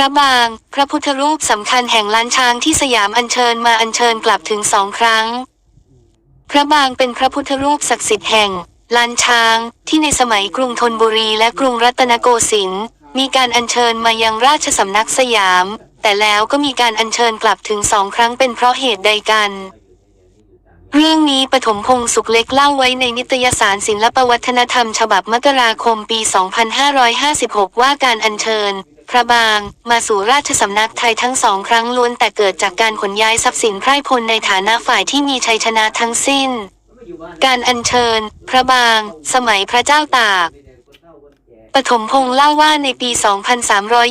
ระบาง พระพุทธรูปสำคัญแห่งล้านช้างที่สยามอัญเชิญมาอัญเชิญกลับถึงสองครั้ง พระบางเป็นพระพุทธรูปศักดิ์สิทธิ์แห่งลานช้าง ที่ในสมัยกรุงธนบุรีและกรุงรัตนโกสินทร์มีการอัญเชิญมายังราชสำนักสยาม แต่แล้วก็มีการอัญเชิญกลับถึงสองครั้งเป็นเพราะเหตุใดกัน เรื่องนี้ปฐมพงศ์สุขเล็กเล่าไว้ในนิตยสารศิลปวัฒนธรรม ฉบับมกราคมปี 2556 ว่าการอัญเชิญ พระบาง มาสู่ราชสำนักไทยทั้งสองครั้งล้วนแต่เกิดจากการขนย้ายทรัพย์สินไพร่พลในฐานะฝ่ายที่มีชัยชนะทั้งสิ้น การอัญเชิญ พระบาง สมัยพระเจ้าตากปฐมพงศ์เล่าว่าในปี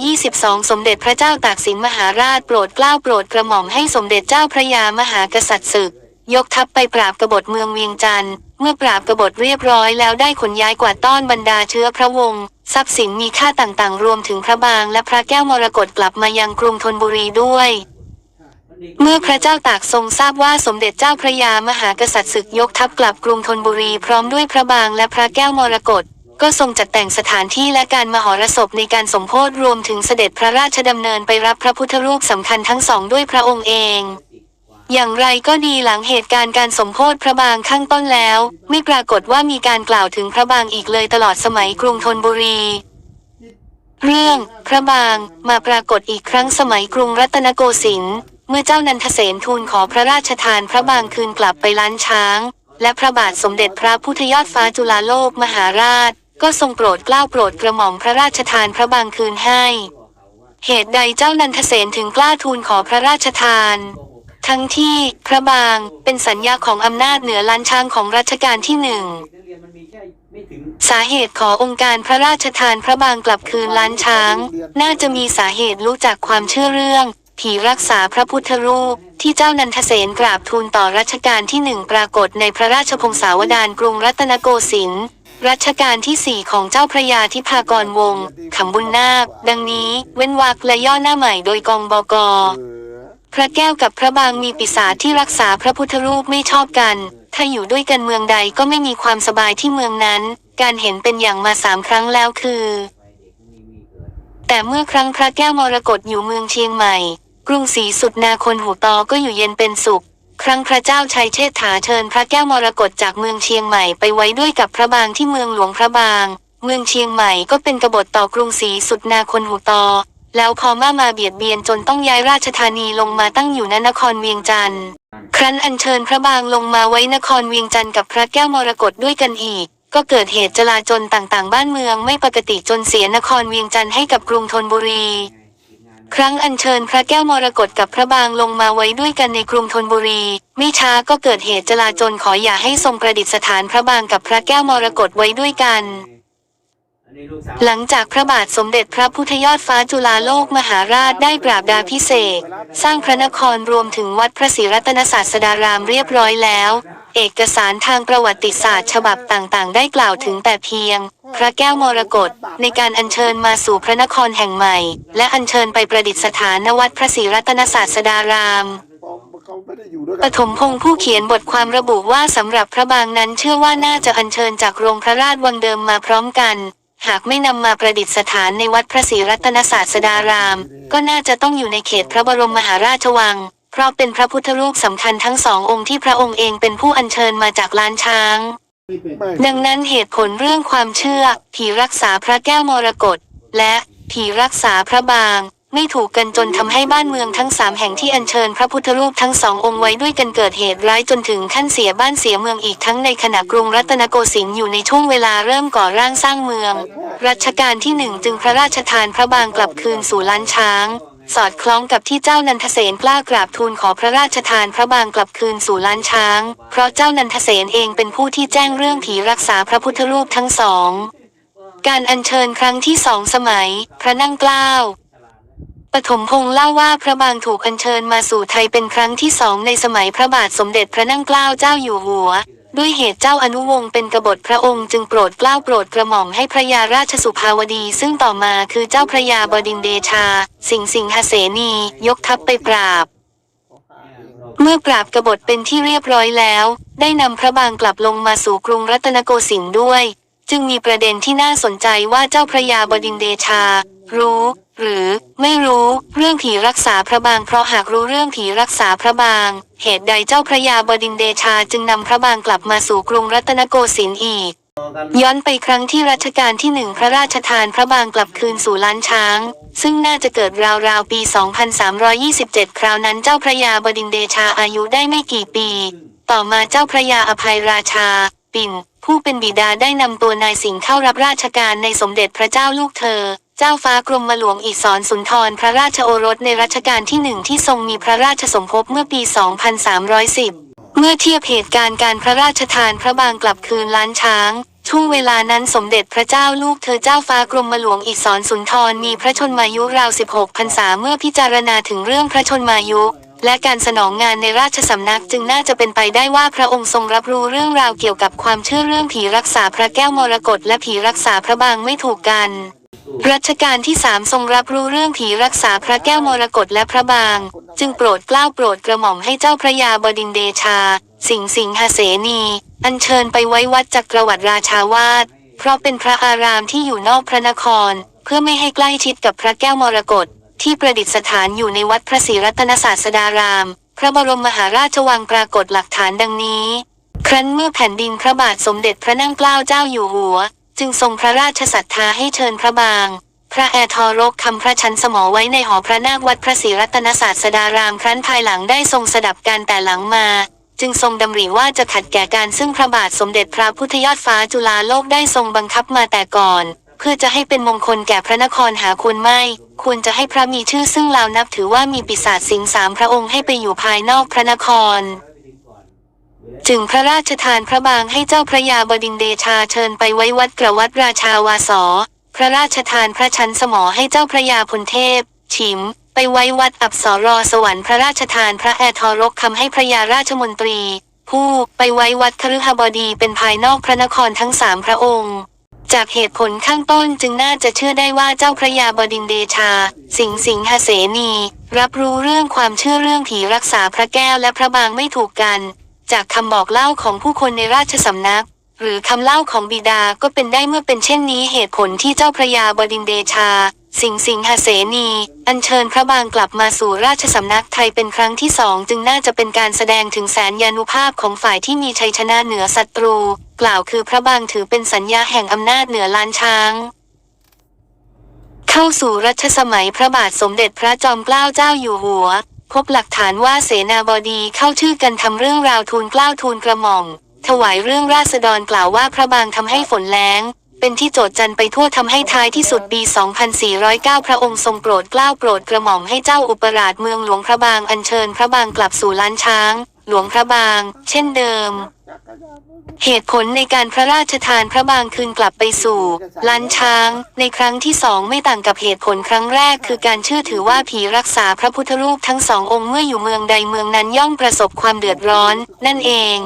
2322 สมเด็จพระเจ้าตากสินมหาราชโปรดเกล้าโปรดกระหม่อมให้สมเด็จเจ้าพระยามหากษัตริย์ศึก ยกทัพไปปราบกบฏเมืองเวียงจันทร์ เมื่อปราบกบฏเรียบร้อยแล้วได้ขนย้ายกวาดต้อนบรรดาเชื้อพระวงศ์ทรัพย์สินมีค่าต่างๆ รวมถึงพระบางและพระแก้วมรกตกลับมายังกรุงธนบุรีด้วย เมื่อพระเจ้าตากทรงทราบว่าสมเด็จเจ้าพระยามหากษัตริย์ศึกยกทัพกลับกรุงธนบุรีพร้อมด้วยพระบางและพระแก้วมรกตก็ทรงจัดแต่งสถานที่และการมหรสพในการสมโพธรวมถึงเสด็จพระราชดำเนินไปรับพระพุทธรูปสำคัญทั้งสองด้วยพระองค์เอง อย่างไรก็ดีหลังเหตุการณ์การสมโพธพระบางข้างต้นแล้ว ไม่ปรากฏว่ามีการกล่าวถึงพระบางอีกเลยตลอดสมัยกรุงธนบุรี เรื่องพระบางมาปรากฏอีกครั้งสมัยกรุงรัตนโกสินทร์เมื่อเจ้านันทเสนทูลขอพระราชทานพระบางคืนกลับไปล้านช้าง และพระบาทสมเด็จพระพุทธยอดฟ้าจุฬาโลกมหาราช ก็ทรงโปรดเกล้าโปรดกระหม่อมพระราชทานพระบางคืนให้ เหตุใดเจ้านันทเสนถึงกล้าทูลขอพระราชทาน ทั้งที่พระบางเป็นสัญญาของอำนาจเหนือล้านช้างของรัชกาลที่หนึ่ง สาเหตุขอองค์การพระราชทานพระบางกลับคืนล้านช้าง น่าจะมีสาเหตุรู้จักความเชื่อเรื่อง ผีรักษาพระพุทธรูป ที่เจ้านันทเสนกราบทูลต่อรัชกาลที่หนึ่งปรากฏในพระราชพงศาวดารกรุงรัตนโกสินทร์รัชกาลที่สี่ของเจ้าพระยาทิพากรวงศ์ขำบุญนาค ดังนี้เว้นวรรคและย่อหน้าใหม่โดยกองบก พระแก้วกับพระบางมีปีศาจที่รักษาพระพุทธรูปไม่ชอบกัน ถ้าอยู่ด้วยกันเมืองใดก็ไม่มีความสบายที่เมืองนั้น การเห็นเป็นอย่างมาสามครั้งแล้วคือ แต่เมื่อครั้งพระแก้วมรกตอยู่เมืองเชียงใหม่ กรุงศรีสุดนาคนหูตอก็อยู่เย็นเป็นสุข ครั้งพระเจ้าชัยเชษฐาเชิญพระแก้วมรกตจากเมืองเชียงใหม่ไปไว้ด้วยกับพระบางที่เมืองหลวงพระบาง เมืองเชียงใหม่ก็เป็นกบฏต่อกรุงศรีสุดนาคนหูตอ แล้วพอมามาเบียดเบียนจนต้องย้ายราชธานีลงมาตั้งอยู่ณนครเวียงจันทร์ครั้นอัญเชิญพระบางลงมาไว้นครเวียงจันทร์กับพระแก้วมรกตด้วยกันอีก ก็เกิดเหตุจลาจลต่างๆ บ้านเมืองไม่ปกติจนเสียนครเวียงจันทร์ให้กับกรุงธนบุรี ครั้งอัญเชิญพระแก้วมรกตกับพระบางลงมาไว้ด้วยกันในกรุงธนบุรี ไม่ช้าก็เกิดเหตุจลาจลขออย่าให้ทรงประดิษฐานพระบางกับพระแก้วมรกตไว้ด้วยกัน หลังจากพระบาทสมเด็จพระพุทธยอดฟ้าจุฬาโลกมหาราชได้ปราบดาพิเศษ สร้างพระนครรวมถึงวัดพระศรีรัตนศาสดารามเรียบร้อยแล้ว เอกสารทางประวัติศาสตร์ฉบับต่างๆ ได้กล่าวถึงแต่เพียง พระแก้วมรกตในการอัญเชิญมาสู่พระนครแห่งใหม่ และอัญเชิญไปประดิษฐานณวัดพระศรีรัตนศาสดารามปฐมพงศ์ผู้เขียนบทความระบุว่าสำหรับพระบางนั้นเชื่อว่าน่าจะอัญเชิญจากโรงพระราชวังเดิมมาพร้อมกัน หากไม่นำมาประดิษฐานในวัดพระศรีรัตนศาสดาราม ก็น่าจะต้องอยู่ในเขตพระบรมมหาราชวัง เพราะเป็นพระพุทธรูปสำคัญทั้งสององค์ที่พระองค์เองเป็นผู้อัญเชิญมาจากล้านช้าง ดังนั้นเหตุผลเรื่องความเชื่อ ผีรักษาพระแก้วมรกตและผีรักษาพระบาง ไม่ถูกกันจนทำให้บ้านเมืองทั้งสามแห่งที่อัญเชิญพระพุทธรูปทั้งสององค์ไว้ด้วยกันเกิดเหตุร้ายจนถึงขั้นเสียบ้านเสียเมืองอีกทั้งในขณะกรุงรัตนโกสินทร์อยู่ในช่วงเวลาเริ่มก่อร่างสร้างเมือง รัชกาลที่หนึ่งจึงพระราชทานพระบางกลับคืนสู่ล้านช้าง สอดคล้องกับที่เจ้านันทเสนกล้ากราบทูลขอพระราชทานพระบางกลับคืนสู่ล้านช้าง เพราะเจ้านันทเสนเองเป็นผู้ที่แจ้งเรื่องผีรักษาพระพุทธรูปทั้งสองการอัญเชิญครั้งที่สองสมัย พระนั่งเกล้า ปฐมพงศ์เล่าว่าพระบางถูกอัญเชิญมาสู่ไทยเป็นครั้งที่สองในสมัยพระบาทสมเด็จพระนั่งเกล้าเจ้าอยู่หัว ด้วยเหตุเจ้าอนุวงศ์เป็นกบฏพระองค์จึงโปรดเกล้าโปรดกระหม่อมให้พระยาราชสุภาวดี ซึ่งต่อมาคือเจ้าพระยาบดินเดชา สิงห์สิงหเสนี ยกทัพไปปราบ เมื่อปราบกบฏเป็นที่เรียบร้อยแล้ว ได้นำพระบางกลับลงมาสู่กรุงรัตนโกสินทร์ด้วย จึงมีประเด็นที่น่าสนใจว่าเจ้าพระยาบดินเดชา รู้ หรือไม่ ผีรักษาพระบางเพราะหากรู้เรื่องผีรักษาพระบาง เหตุใดเจ้าพระยาบดินเดชาจึงนำพระบางกลับมาสู่กรุงรัตนโกสินทร์อีก ย้อนไปครั้งที่รัชกาลที่หนึ่งพระราชทานพระบางกลับคืนสู่ล้านช้าง ซึ่งน่าจะเกิดราวๆปี 2327 คราวนั้นเจ้าพระยาบดินเดชาอายุได้ไม่กี่ปี ต่อมาเจ้าพระยาอภัยราชา ปิ่น ผู้เป็นบิดาได้นำตัวนายสิงห์เข้ารับราชการในสมเด็จพระเจ้าลูกเธอ เจ้าฟ้ากรมหลวงอิศรสุนทรพระราชโอรสในรัชกาลที่หนึ่งที่ทรงมีพระราชสมภพเมื่อปี 2310 เมื่อเทียบเหตุการณ์การพระราชทานพระบางกลับคืนล้านช้าง ช่วงเวลานั้นสมเด็จพระเจ้าลูกเธอเจ้าฟ้ากรมหลวงอิศรสุนทรมีพระชนมายุราว 16พรรษาเมื่อพิจารณาถึงเรื่องพระชนมายุและการสนองงานในราชสำนักจึงน่าจะเป็นไปได้ว่าพระองค์ทรงรับรู้เรื่องราวเกี่ยวกับความเชื่อเรื่องผีรักษาพระแก้วมรกตและผีรักษาพระบางไม่ถูกกัน รัชกาลที่สามทรงรับรู้เรื่องผีรักษาพระแก้วมรกตและพระบาง จึงโปรดเกล้าโปรดกระหม่อมให้เจ้าพระยาบดินเดชา สิงห์สิงหเสนี อัญเชิญไปไว้วัดจักรวรรดิราชาวาสเพราะเป็นพระอารามที่อยู่นอกพระนคร เพื่อไม่ให้ใกล้ชิดกับพระแก้วมรกตที่ประดิษฐานอยู่ในวัดพระศรีรัตนศาสดาราม พระบรมมหาราชวังปรากฏหลักฐานดังนี้ ครั้นเมื่อแผ่นดินพระบาทสมเด็จพระนั่งเกล้าเจ้าอยู่หัว จึงทรงพระราชศรัทธาให้เชิญพระบาง พระแอทอรกคำพระชันสมอไว้ในหอพระนาควัดพระศรีรัตนศาสดารามครั้นภายหลังได้ทรงสดับการแต่หลังมา จึงทรงดำริว่าจะขัดแก่การซึ่งพระบาทสมเด็จพระพุทธยอดฟ้าจุฬาโลกได้ทรงบังคับมาแต่ก่อน เพื่อจะให้เป็นมงคลแก่พระนครหาควรไม่ ควรจะให้พระมีชื่อซึ่งลานับถือว่ามีปีศาจสิงสามพระองค์ให้ไปอยู่ภายนอกพระนคร จึงพระราชทานพระบางให้เจ้าพระยาบดินเดชาเชิญไปไว้วัดกระวัดราชาวาสอพระราชทานพระชันสมอให้เจ้าพระยาพลเทพ ฉิม ไปไว้วัดอับสรอสวรรค์พระราชทานพระแอทอรกคำให้พระยาราชมนตรี ผู้ไปไว้วัดคฤหบดีเป็นภายนอกพระนครทั้งสามพระองค์จากเหตุผลข้างต้นจึงน่าจะเชื่อได้ว่าเจ้าพระยาบดินเดชา สิงห์สิงหเสนี รับรู้เรื่องความเชื่อเรื่องผีรักษาพระแก้วและพระบางไม่ถูกกัน จากคำบอกเล่าของผู้คนในราชสำนัก หรือคำเล่าของบิดาก็เป็นได้เมื่อเป็นเช่นนี้เหตุผลที่เจ้าพระยาบดินเดชา สิงห์สิงหเสนี อัญเชิญพระบางกลับมาสู่ราชสำนักไทยเป็นครั้งที่สองจึงน่าจะเป็นการแสดงถึงแสนยานุภาพของฝ่ายที่มีชัยชนะเหนือศัตรู กล่าวคือพระบางถือเป็นสัญญาแห่งอำนาจเหนือล้านช้างเข้าสู่รัชสมัยพระบาทสมเด็จพระจอมเกล้าเจ้าอยู่หัว พบหลักฐานว่าเสนาบดีเข้าชื่อกันทำเรื่องราวทูลกล้าวทูลกระหม่อม ถวายเรื่องราษฎรกล่าวว่าพระบางทำให้ฝนแล้ง เป็นที่โจทจันไปทั่วทำให้ท้ายที่สุดปี 2409 พระองค์ทรงโปรดกล้าวโปรดกระหม่อมให้เจ้าอุปราชเมืองหลวงพระบางอัญเชิญพระบางกลับสู่ล้านช้าง หลวงพระบาง เช่นเดิม เหตุผลในการพระราชทานพระบางคืนกลับไปสู่ล้านช้าง ในครั้งที่สองไม่ต่างกับเหตุผลครั้งแรก คือการเชื่อถือว่าผีรักษาพระพุทธรูปทั้งสององค์เมื่ออยู่เมืองใดเมืองนั้นย่อมประสบความเดือดร้อน นั่นเอง